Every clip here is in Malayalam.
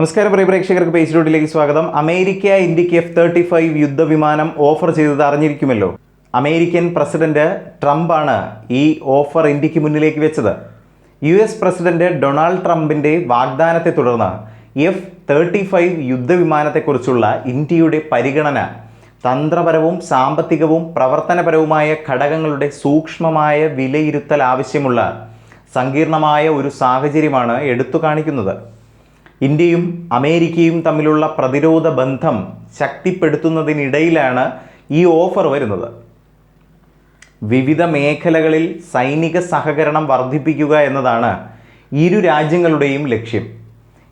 നമസ്കാരം പ്രിയ പ്രേക്ഷകർക്ക് പേജ് റോഡിലേക്ക് സ്വാഗതം. അമേരിക്ക ഇന്ത്യയ്ക്ക് എഫ് തേർട്ടി ഫൈവ് യുദ്ധവിമാനം ഓഫർ ചെയ്തത് അറിഞ്ഞിരിക്കുമല്ലോ. അമേരിക്കൻ പ്രസിഡന്റ് ട്രംപാണ് ഈ ഓഫർ ഇന്ത്യയ്ക്ക് മുന്നിലേക്ക് വെച്ചത്. യു എസ് പ്രസിഡന്റ് ഡൊണാൾഡ് ട്രംപിന്റെ വാഗ്ദാനത്തെ തുടർന്ന് എഫ് തേർട്ടി ഫൈവ് യുദ്ധവിമാനത്തെക്കുറിച്ചുള്ള ഇന്ത്യയുടെ പരിഗണന തന്ത്രപരവും സാമ്പത്തികവും പ്രവർത്തനപരവുമായ ഘടകങ്ങളുടെ സൂക്ഷ്മമായ വിലയിരുത്തൽ ആവശ്യമുള്ള സങ്കീർണമായ ഒരു സാഹചര്യമാണ് എടുത്തു കാണിക്കുന്നത്. ഇന്ത്യയും അമേരിക്കയും തമ്മിലുള്ള പ്രതിരോധ ബന്ധം ശക്തിപ്പെടുത്തുന്നതിനിടയിലാണ് ഈ ഓഫർ വരുന്നത്. വിവിധ മേഖലകളിൽ സൈനിക സഹകരണം വർദ്ധിപ്പിക്കുക എന്നതാണ് ഇരു രാജ്യങ്ങളുടെയും ലക്ഷ്യം.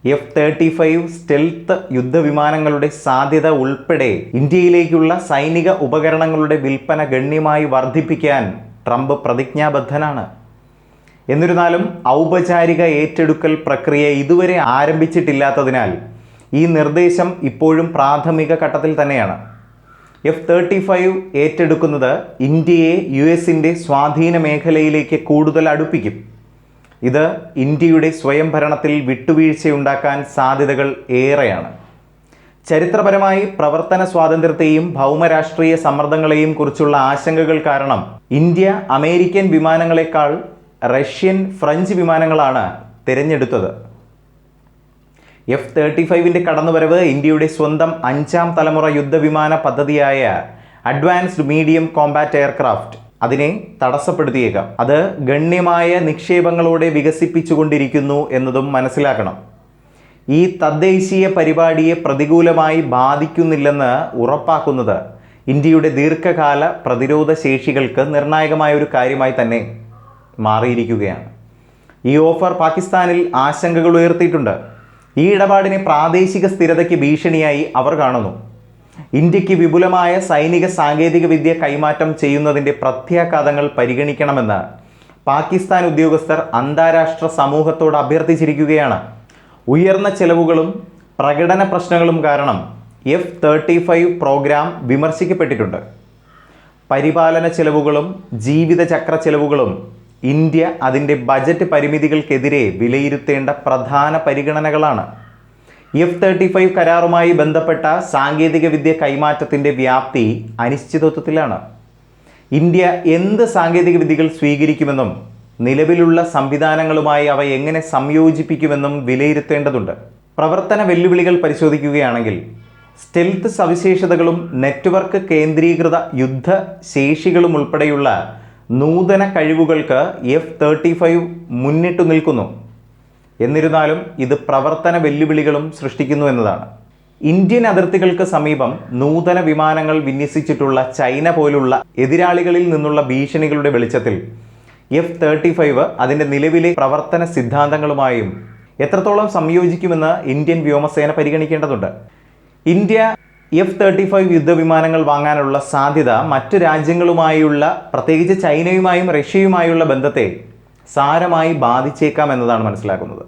എഫ് തേർട്ടി ഫൈവ് സ്റ്റെൽത്ത് യുദ്ധവിമാനങ്ങളുടെ സാധ്യത ഉൾപ്പെടെ ഇന്ത്യയിലേക്കുള്ള സൈനിക ഉപകരണങ്ങളുടെ വിൽപ്പന ഗണ്യമായി വർദ്ധിപ്പിക്കാൻ ട്രംപ് പ്രതിജ്ഞാബദ്ധനാണ്. എന്നിരുന്നാലും ഔപചാരിക ഏറ്റെടുക്കൽ പ്രക്രിയ ഇതുവരെ ആരംഭിച്ചിട്ടില്ലാത്തതിനാൽ ഈ നിർദ്ദേശം ഇപ്പോഴും പ്രാഥമിക ഘട്ടത്തിൽ തന്നെയാണ്. എഫ് തേർട്ടി ഫൈവ് ഏറ്റെടുക്കുന്നത് ഇന്ത്യയെ യു എസിന്റെ സ്വാധീന മേഖലയിലേക്ക് കൂടുതൽ അടുപ്പിക്കും. ഇത് ഇന്ത്യയുടെ സ്വയംഭരണത്തിൽ വിട്ടുവീഴ്ചയുണ്ടാക്കാൻ സാധ്യതകൾ ഏറെയാണ്. ചരിത്രപരമായി പ്രവർത്തന സ്വാതന്ത്ര്യത്തെയും ഭൗമരാഷ്ട്രീയ സമ്മർദ്ദങ്ങളെയും കുറിച്ചുള്ള ആശങ്കകൾ കാരണം ഇന്ത്യ അമേരിക്കൻ വിമാനങ്ങളെക്കാൾ റഷ്യൻ ഫ്രഞ്ച് വിമാനങ്ങളാണ് തിരഞ്ഞെടുത്തത്. എഫ് തേർട്ടി ഫൈവിന്റെ കടന്നുവരവ് ഇന്ത്യയുടെ സ്വന്തം അഞ്ചാം തലമുറ യുദ്ധവിമാന പദ്ധതിയായ അഡ്വാൻസ്ഡ് മീഡിയം കോമ്പാറ്റ് എയർക്രാഫ്റ്റ് അതിനെ തടസ്സപ്പെടുത്തിയേക്കാം. അത് ഗണ്യമായ നിക്ഷേപങ്ങളോടെ വികസിപ്പിച്ചുകൊണ്ടിരിക്കുന്നു എന്നതും മനസ്സിലാക്കണം. ഈ തദ്ദേശീയ പരിപാടിയെ പ്രതികൂലമായി ബാധിക്കുന്നില്ലെന്ന് ഉറപ്പാക്കുന്നത് ഇന്ത്യയുടെ ദീർഘകാല പ്രതിരോധ ശേഷികൾക്ക് നിർണായകമായ ഒരു കാര്യമായി തന്നെ മാറിയിരിക്കുകയാണ്. ഈ ഓഫർ പാകിസ്ഥാനിൽ ആശങ്കകൾ ഉയർത്തിയിട്ടുണ്ട്. ഈ ഇടപാടിനെ പ്രാദേശിക സ്ഥിരതയ്ക്ക് ഭീഷണിയായി അവർ കാണുന്നു. ഇന്ത്യയ്ക്ക് വിപുലമായ സൈനിക സാങ്കേതിക വിദ്യ കൈമാറ്റം ചെയ്യുന്നതിന്റെ പ്രത്യാഘാതങ്ങൾ പരിഗണിക്കണമെന്ന് പാകിസ്ഥാൻ ഉദ്യോഗസ്ഥർ അന്താരാഷ്ട്ര സമൂഹത്തോട് അഭ്യർത്ഥിച്ചിരിക്കുകയാണ്. ഉയർന്ന ചെലവുകളും പ്രകടന പ്രശ്നങ്ങളും കാരണം എഫ് തേർട്ടി ഫൈവ് പ്രോഗ്രാം വിമർശിക്കപ്പെട്ടിട്ടുണ്ട്. പരിപാലന ചെലവുകളും ജീവിതചക്ര ചെലവുകളും ഇന്ത്യ അതിന്റെ ബജറ്റ് പരിമിതികൾക്കെതിരെ വിലയിരുത്തേണ്ട പ്രധാന പരിഗണനകളാണ്. എഫ് തേർട്ടി ഫൈവ് കരാറുമായി ബന്ധപ്പെട്ട സാങ്കേതികവിദ്യ കൈമാറ്റത്തിന്റെ വ്യാപ്തി അനിശ്ചിതത്വത്തിലാണ്. ഇന്ത്യ എന്ത് സാങ്കേതികവിദ്യകൾ സ്വീകരിക്കുമെന്നും നിലവിലുള്ള സംവിധാനങ്ങളുമായി അവ എങ്ങനെ സംയോജിപ്പിക്കുമെന്നും വിലയിരുത്തേണ്ടതുണ്ട്. പ്രവർത്തന വെല്ലുവിളികൾ പരിശോധിക്കുകയാണെങ്കിൽ സ്റ്റെൽത്ത് സവിശേഷതകളും നെറ്റ്വർക്ക് കേന്ദ്രീകൃത യുദ്ധ ശേഷികളും ഉൾപ്പെടെയുള്ള നൂതന കഴിവുകൾക്ക് എഫ് തേർട്ടി ഫൈവ് മുന്നിട്ടു നിൽക്കുന്നു. എന്നിരുന്നാലും ഇത് പ്രവർത്തന വെല്ലുവിളികളും സൃഷ്ടിക്കുന്നു എന്നതാണ്. ഇന്ത്യൻ അതിർത്തികൾക്ക് സമീപം നൂതന വിമാനങ്ങൾ വിന്യസിച്ചിട്ടുള്ള ചൈന പോലുള്ള എതിരാളികളിൽ നിന്നുള്ള ഭീഷണികളുടെ വെളിച്ചത്തിൽ എഫ് തേർട്ടി ഫൈവ് അതിന്റെ നിലവിലെ പ്രവർത്തന സിദ്ധാന്തങ്ങളുമായും എത്രത്തോളം സംയോജിക്കുമെന്ന് ഇന്ത്യൻ വ്യോമസേന പരിഗണിക്കേണ്ടതുണ്ട്. ഇന്ത്യ എഫ് തേർട്ടി ഫൈവ് യുദ്ധവിമാനങ്ങൾ വാങ്ങാനുള്ള സാധ്യത മറ്റ് രാജ്യങ്ങളുമായുള്ള പ്രത്യേകിച്ച് ചൈനയുമായും റഷ്യയുമായുള്ള ബന്ധത്തെ സാരമായി ബാധിച്ചേക്കാം എന്നതാണ് മനസ്സിലാക്കുന്നത്.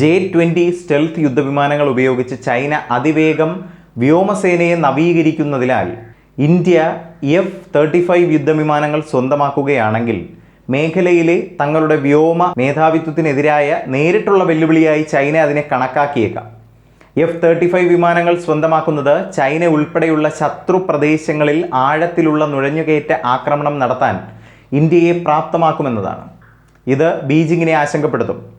ജെ ട്വന്റി സ്റ്റെൽത്ത് യുദ്ധവിമാനങ്ങൾ ഉപയോഗിച്ച് ചൈന അതിവേഗം വ്യോമസേനയെ നവീകരിക്കുന്നതിനാൽ ഇന്ത്യ എഫ് തേർട്ടി ഫൈവ് യുദ്ധവിമാനങ്ങൾ സ്വന്തമാക്കുകയാണെങ്കിൽ മേഖലയിലെ തങ്ങളുടെ വ്യോമ മേധാവിത്വത്തിനെതിരായ നേരിട്ടുള്ള വെല്ലുവിളിയായി ചൈന അതിനെ കണക്കാക്കിയേക്കാം. എഫ് തേർട്ടി ഫൈവ് വിമാനങ്ങൾ സ്വന്തമാക്കുന്നത് ചൈന ഉൾപ്പെടെയുള്ള ശത്രു പ്രദേശങ്ങളിൽ ആഴത്തിലുള്ള നുഴഞ്ഞുകയറ്റ ആക്രമണം നടത്താൻ ഇന്ത്യയെ പ്രാപ്തമാക്കുമെന്നതാണ്. ഇത് ബീജിങ്ങിനെ ആശങ്കപ്പെടുത്തും.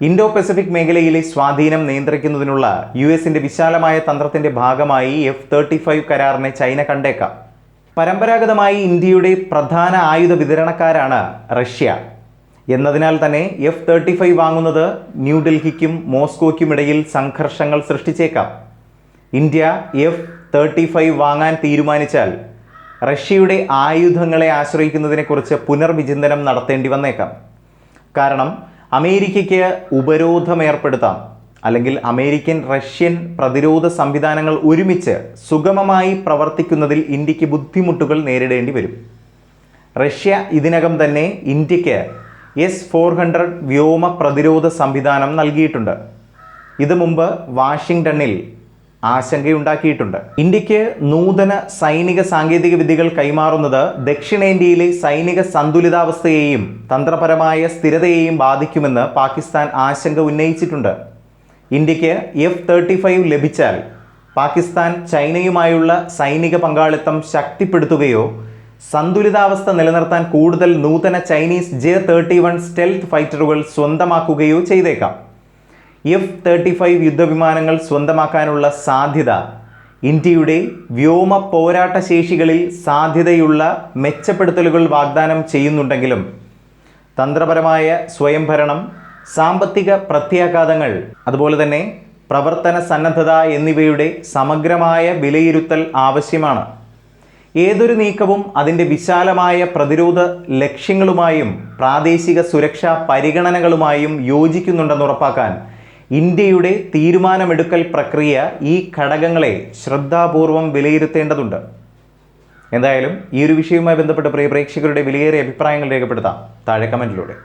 ഇൻഡോ പസഫിക് മേഖലയിലെ സ്വാധീനം നിയന്ത്രിക്കുന്നതിനുള്ള യു എസിന്റെ വിശാലമായ തന്ത്രത്തിന്റെ ഭാഗമായി എഫ് തേർട്ടി ഫൈവ് കരാറിനെ ചൈന കണ്ടേക്കാം. പരമ്പരാഗതമായി ഇന്ത്യയുടെ പ്രധാന ആയുധ വിതരണക്കാരാണ് റഷ്യ. എന്നതിനാൽ തന്നെ എഫ് തേർട്ടി ഫൈവ് വാങ്ങുന്നത് ന്യൂഡൽഹിക്കും മോസ്കോയ്ക്കും ഇടയിൽ സംഘർഷങ്ങൾ സൃഷ്ടിച്ചേക്കാം. ഇന്ത്യ എഫ് തേർട്ടി ഫൈവ് വാങ്ങാൻ തീരുമാനിച്ചാൽ റഷ്യയുടെ ആയുധങ്ങളെ ആശ്രയിക്കുന്നതിനെക്കുറിച്ച് പുനർവിചിന്തനം നടത്തേണ്ടി വന്നേക്കാം. കാരണം അമേരിക്കയ്ക്ക് ഉപരോധം ഏർപ്പെടുത്താം അല്ലെങ്കിൽ അമേരിക്കൻ റഷ്യൻ പ്രതിരോധ സംവിധാനങ്ങൾ ഒരുമിച്ച് സുഗമമായി പ്രവർത്തിക്കുന്നതിൽ ഇന്ത്യയ്ക്ക് ബുദ്ധിമുട്ടുകൾ നേരിടേണ്ടി വരും. റഷ്യ ഇതിനകം തന്നെ ഇന്ത്യയ്ക്ക് എസ് ഫോർ ഹൺഡ്രഡ് വ്യോമ പ്രതിരോധ സംവിധാനം നൽകിയിട്ടുണ്ട്. ഇത് മുമ്പ് വാഷിംഗ്ടണിൽ ആശങ്കയുണ്ടാക്കിയിട്ടുണ്ട്. ഇന്ത്യയ്ക്ക് നൂതന സൈനിക സാങ്കേതിക വിദ്യകൾ കൈമാറുന്നത് ദക്ഷിണേന്ത്യയിലെ സൈനിക സന്തുലിതാവസ്ഥയെയും തന്ത്രപരമായ സ്ഥിരതയെയും ബാധിക്കുമെന്ന് പാകിസ്ഥാൻ ആശങ്ക ഉന്നയിച്ചിട്ടുണ്ട്. ഇന്ത്യയ്ക്ക് എഫ് തേർട്ടി ഫൈവ് ലഭിച്ചാൽ പാകിസ്ഥാൻ ചൈനയുമായുള്ള സൈനിക പങ്കാളിത്തം ശക്തിപ്പെടുത്തുകയോ സന്തുലിതാവസ്ഥ നിലനിർത്താൻ കൂടുതൽ നൂതന Chinese J thirty one stealth ഫൈറ്ററുകൾ സ്വന്തമാക്കുകയോ ചെയ്തേക്കാം. എഫ് തേർട്ടി ഫൈവ് യുദ്ധവിമാനങ്ങൾ സ്വന്തമാക്കാനുള്ള സാധ്യത ഇന്ത്യയുടെ വ്യോമ പോരാട്ട ശേഷികളിൽ സാധ്യതയുള്ള മെച്ചപ്പെടുത്തലുകൾ വാഗ്ദാനം ചെയ്യുന്നുണ്ടെങ്കിലും തന്ത്രപരമായ സ്വയംഭരണം സാമ്പത്തിക പ്രത്യാഘാതങ്ങൾ അതുപോലെ തന്നെ പ്രവർത്തന സന്നദ്ധത എന്നിവയുടെ സമഗ്രമായ വിലയിരുത്തൽ ആവശ്യമാണ്. ഏതൊരു നീക്കവും അതിന്റെ വിശാലമായ പ്രതിരോധ ലക്ഷ്യങ്ങളുമായും പ്രാദേശിക സുരക്ഷാ പരിഗണനകളുമായും യോജിക്കുന്നുണ്ടെന്ന് ഉറപ്പാക്കാൻ ഇന്ത്യയുടെ തീരുമാനമെടുക്കൽ പ്രക്രിയ ഈ ഘടകങ്ങളെ ശ്രദ്ധാപൂർവം വിലയിരുത്തേണ്ടതുണ്ട്. എന്തായാലും ഈ ഒരു വിഷയവുമായി ബന്ധപ്പെട്ട് പ്രിയ പ്രേക്ഷകരുടെ വിലയേറിയ അഭിപ്രായങ്ങൾ രേഖപ്പെടുത്താം. താഴെ കമന്റിലൂടെ